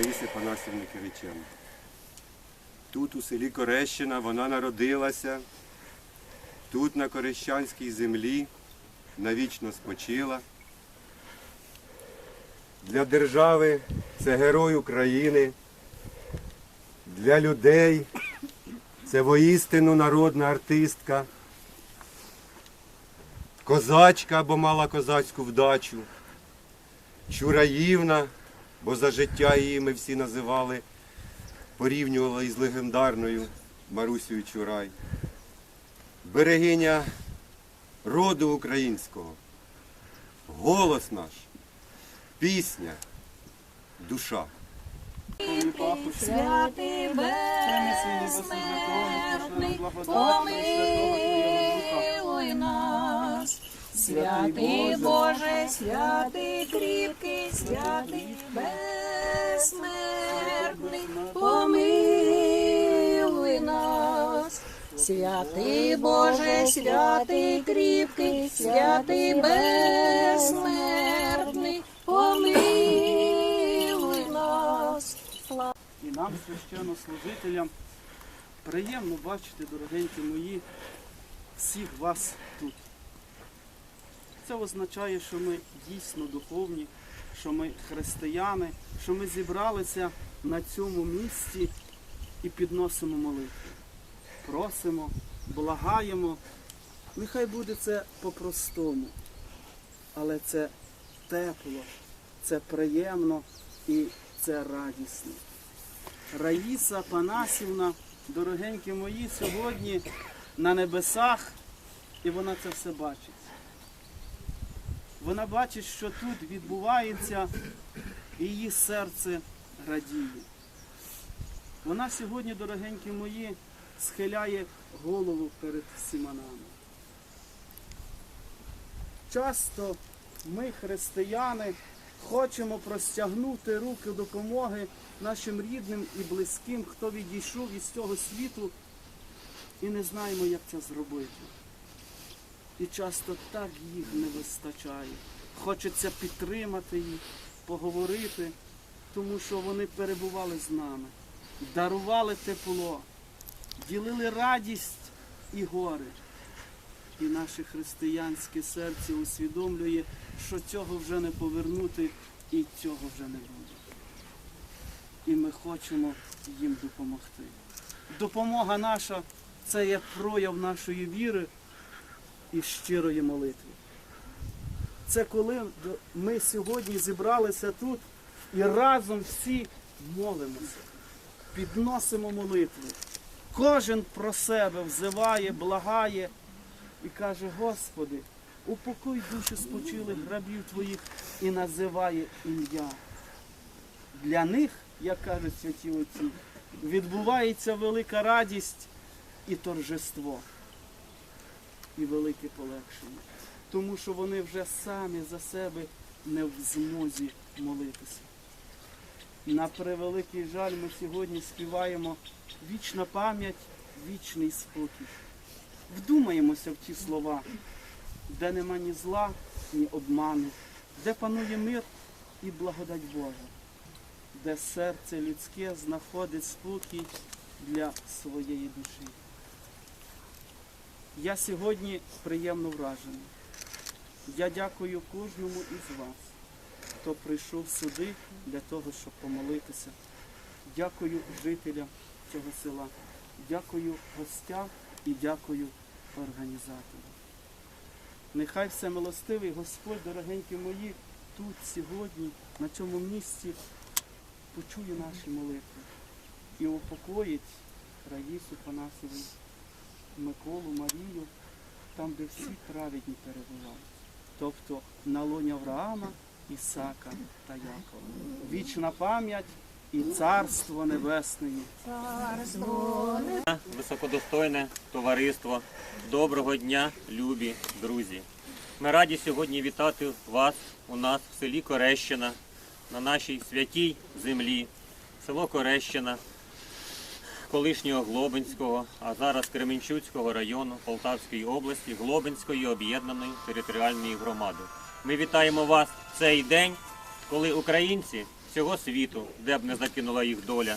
Раїси Панасівни Кириченко. Тут, у селі Корещина, вона народилася, тут, на Корещанській землі, навічно спочила. Для держави це герой України, для людей це воістину народна артистка, козачка, бо мала козацьку вдачу, Чураївна, бо за життя її ми всі називали, порівнювали із легендарною Марусею Чурай. Берегиня роду українського, голос наш, пісня, душа. Святий безсмертний, помилуй нас. Святий Боже, святий кріпкий, святий безсмертний, помилуй нас. Святий Боже, святий кріпкий, святий безсмертний, помилуй нас. І нам, священнослужителям, приємно бачити, дорогенькі мої, всіх вас тут. Це означає, що ми дійсно духовні, що ми християни, що ми зібралися на цьому місці і підносимо молитву. Просимо, благаємо. Нехай буде це по-простому, але це тепло, це приємно і це радісно. Раїса Панасівна, дорогенькі мої, сьогодні на небесах, і вона це все бачить. Вона бачить, що тут відбувається, і її серце радіє. Вона сьогодні, дорогенькі мої, схиляє голову перед всіма нами. Часто ми, християни, хочемо простягнути руки допомоги нашим рідним і близьким, хто відійшов із цього світу, і не знаємо, як це зробити. І часто так їх не вистачає. Хочеться підтримати їх, поговорити, тому що вони перебували з нами, дарували тепло, ділили радість і горе. І наше християнське серце усвідомлює, що цього вже не повернути і цього вже не буде. І ми хочемо їм допомогти. Допомога наша це є прояв нашої віри і щирої молитви. Це коли ми сьогодні зібралися тут і разом всі молимося, підносимо молитву. Кожен про себе взиває, благає і каже, Господи, упокой душі спочилих рабів Твоїх і називає ім'я. Для них, як кажуть святі отці, відбувається велика радість і торжество, і велике полегшення. Тому що вони вже самі за себе не в змозі молитися. На превеликий жаль, ми сьогодні співаємо вічна пам'ять, вічний спокій. Вдумаємося в ті слова, де нема ні зла, ні обману, де панує мир і благодать Божа, де серце людське знаходить спокій для своєї душі. Я сьогодні приємно вражений. Я дякую кожному із вас, хто прийшов сюди для того, щоб помолитися. Дякую жителям цього села, дякую гостям і дякую організаторам. Нехай все милостивий Господь, дорогенькі мої, тут сьогодні, на цьому місці, почує наші молитви і упокоїть Раїсу Панасівну, Миколу, Марію, там, де всі праведні перебувають. Тобто на лоні Авраама, Ісака та Якова. Вічна пам'ять і царство небесне. Високодостойне товариство, доброго дня, любі друзі. Ми раді сьогодні вітати вас у нас в селі Корещина, на нашій святій землі, село Корещина, колишнього Глобинського, а зараз Кременчуцького району Полтавської області, Глобинської об'єднаної територіальної громади. Ми вітаємо вас в цей день, коли українці всього світу, де б не закинула їх доля.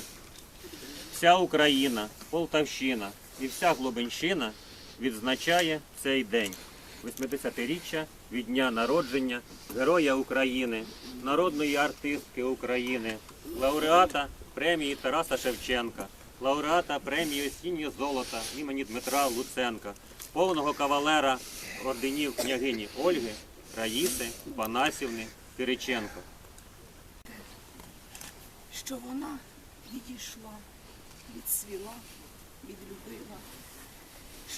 Вся Україна, Полтавщина і вся Глобинщина відзначає цей день. 80-річчя від дня народження Героя України, народної артистки України, лауреата премії Тараса Шевченка, лауреата премії Осіннє золота імені Дмитра Луценка, повного кавалера орденів княгині Ольги, Раїси, Панасівни, Кириченко. що вона відійшла, відсвіла, відлюбила,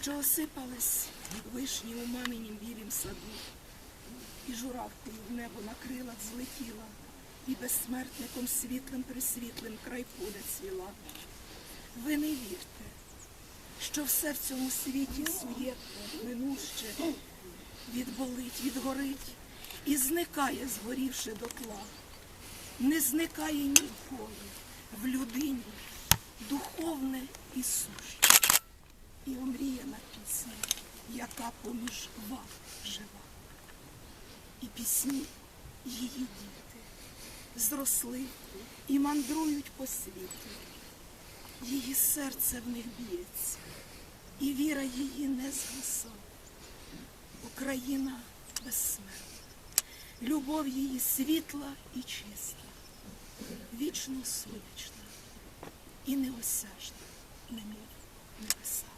що осипались вишні у маминім білім саду, і журавкою в небо на крилах злетіла, і безсмертником світлим присвітлим край поля цвіла. Ви не вірте, що все в цьому світі суєтне, минуще, відболить, відгорить і зникає, згорівши дотла не зникає ніколи в людині духовне і суще. І омріяна пісня, яка поміж вам жива. І пісні її діти зросли і мандрують по світу. Її серце в них б'ється, і віра її не згаса. Україна безсмертна. Любов її світла і чиста, вічно сонячна і неосяжна, немов небеса.